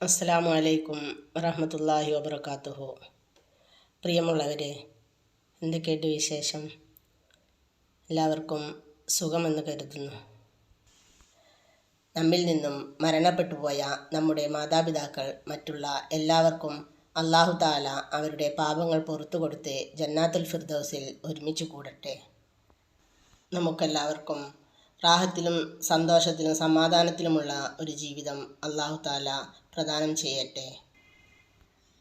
അസ്സലാമു വലൈക്കും വറഹമത്തല്ലാഹി വബർക്കാത്തുഹു പ്രിയമുള്ളവരെ എന്തൊക്കെയുണ്ട് വിശേഷം? എല്ലാവർക്കും സുഖമെന്ന് കരുതുന്നു. നമ്മിൽ നിന്നും മരണപ്പെട്ടു പോയ നമ്മുടെ മാതാപിതാക്കൾ മറ്റുള്ള എല്ലാവർക്കും അള്ളാഹു താല അവരുടെ പാപങ്ങൾ പുറത്തു കൊടുത്ത് ജന്നാത്തുൽ ഫിർദൗസിൽ ഒരുമിച്ച് കൂടട്ടെ. നമുക്കെല്ലാവർക്കും റാഹത്തിലും സന്തോഷത്തിലും സമാധാനത്തിലുമുള്ള ഒരു ജീവിതം അള്ളാഹു താല പ്രദാനം ചെയ്യട്ടെ.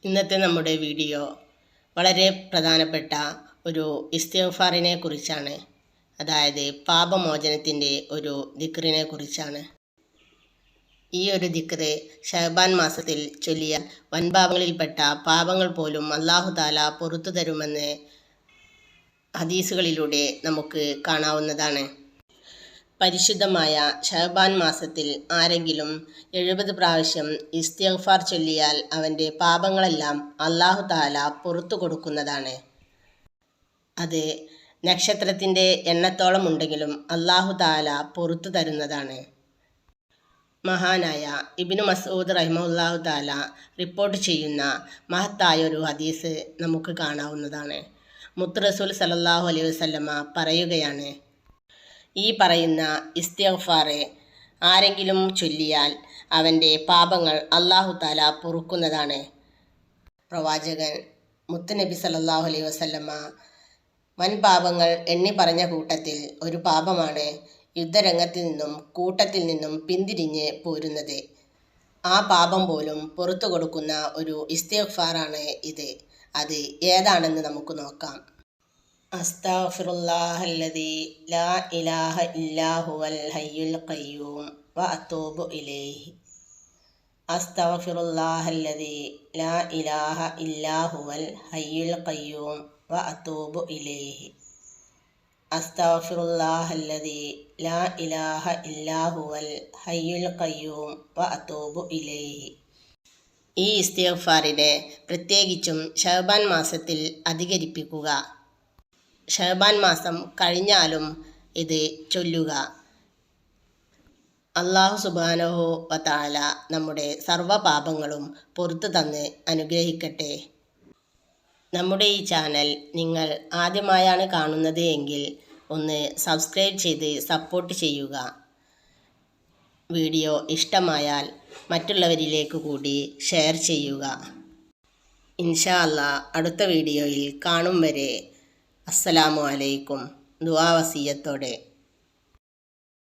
ഇന്നത്തെ നമ്മുടെ വീഡിയോ വളരെ പ്രധാനപ്പെട്ട ഒരു ഇസ്തിഫാറിനെ കുറിച്ചാണ്. അതായത് പാപമോചനത്തിന്റെ ഒരു ദിക്റിനെ കുറിച്ചാണ്. ഈ ഒരു ദിക്റ് ഷഹബാൻ മാസത്തിൽ ചൊല്ലിയ വൻപാപങ്ങളിൽപ്പെട്ട പാപങ്ങൾ പോലും അള്ളാഹു താല പുറത്തു തരുമെന്ന് ഹദീസുകളിലൂടെ നമുക്ക് കാണാവുന്നതാണ്. പരിശുദ്ധമായ ഷഹബാൻ മാസത്തിൽ ആരെങ്കിലും എഴുപത് പ്രാവശ്യം ഇസ്തിഗ്ഫാർ ചൊല്ലിയാൽ അവന്റെ പാപങ്ങളെല്ലാം അള്ളാഹു താല പുറത്തു കൊടുക്കുന്നതാണ്. അത് നക്ഷത്രത്തിന്റെ എണ്ണത്തോളം ഉണ്ടെങ്കിലും അള്ളാഹു താല പുറത്തു തരുന്നതാണ്. മഹാനായ ഇബിനു മസൂദ് റഹിമുല്ലാഹു താല റിപ്പോർട്ട് ചെയ്യുന്ന മഹത്തായ ഒരു ഹദീസ് നമുക്ക് കാണാവുന്നതാണ്. മുത്ത് റസൂൽ സലല്ലാഹു അലൈഹി വസല്ലമ പറയുകയാണ് ഈ പറയുന്ന ഇസ്തിഗ്ഫാറ് ആരെങ്കിലും ചൊല്ലിയാൽ അവന്റെ പാപങ്ങൾ അള്ളാഹു താല പൊറുക്കുന്നതാണ്. പ്രവാചകൻ മുത്തുനബി സല്ലല്ലാഹു അലൈഹി വസല്ലമ വൻ പാപങ്ങൾ എണ്ണി പറഞ്ഞ കൂട്ടത്തിൽ ഒരു പാപമാണ് യുദ്ധരംഗത്തിൽ നിന്നും കൂട്ടത്തിൽ നിന്നും പിന്തിരിഞ്ഞ് പോരുന്നത്. ആ പാപം പോലും പുറത്തു കൊടുക്കുന്ന ഒരു ഇസ്തിഗ്ഫാറാണ് ഇത്. അത് ഏതാണെന്ന് നമുക്ക് നോക്കാം. അസ്താഫിറുല്ലാഹല്ലദി ലാ ഇലാഹ ഇല്ലാഹുവൽ ഹയ്യുൽ ഖയ്യൂം വ അത്തൂബു ഇലൈഹി. അസ്തഗ്ഫിറുല്ലാഹല്ലദി ലാ ഇലാഹ ഇല്ലാഹുവൽ ഹയ്യുൽ ഖയ്യൂം വ അത്തൂബു ഇലൈഹി. അസ്തഗ്ഫിറുല്ലാഹല്ലദി ലാ ഇലാഹ ഇല്ലാഹുവൽ ഹയ്യുൽ ഖയ്യൂം വ അത്തൂബു ഇലൈഹി. ഈ ഇസ്തിഗ്ഫാറിനെ പ്രത്യേകിച്ചും ഷഹബാൻ മാസത്തിൽ അധികരിപ്പിക്കുക. ഷഹബാൻ മാസം കഴിഞ്ഞാലും ഇത് ചൊല്ലുക. അള്ളാഹു സുബാനഹോ വതാല നമ്മുടെ സർവ പാപങ്ങളും പുറത്തു തന്ന് അനുഗ്രഹിക്കട്ടെ. നമ്മുടെ ഈ ചാനൽ നിങ്ങൾ ആദ്യമായാണ് കാണുന്നത് എങ്കിൽ ഒന്ന് സബ്സ്ക്രൈബ് ചെയ്ത് സപ്പോർട്ട് ചെയ്യുക. വീഡിയോ ഇഷ്ടമായാൽ മറ്റുള്ളവരിലേക്ക് കൂടി ഷെയർ ചെയ്യുക. ഇൻഷാ അല്ലാ അടുത്ത വീഡിയോയിൽ കാണും വരെ അസ്സലാമു അലൈക്കും. ദുആ വസിയത്തോടെ.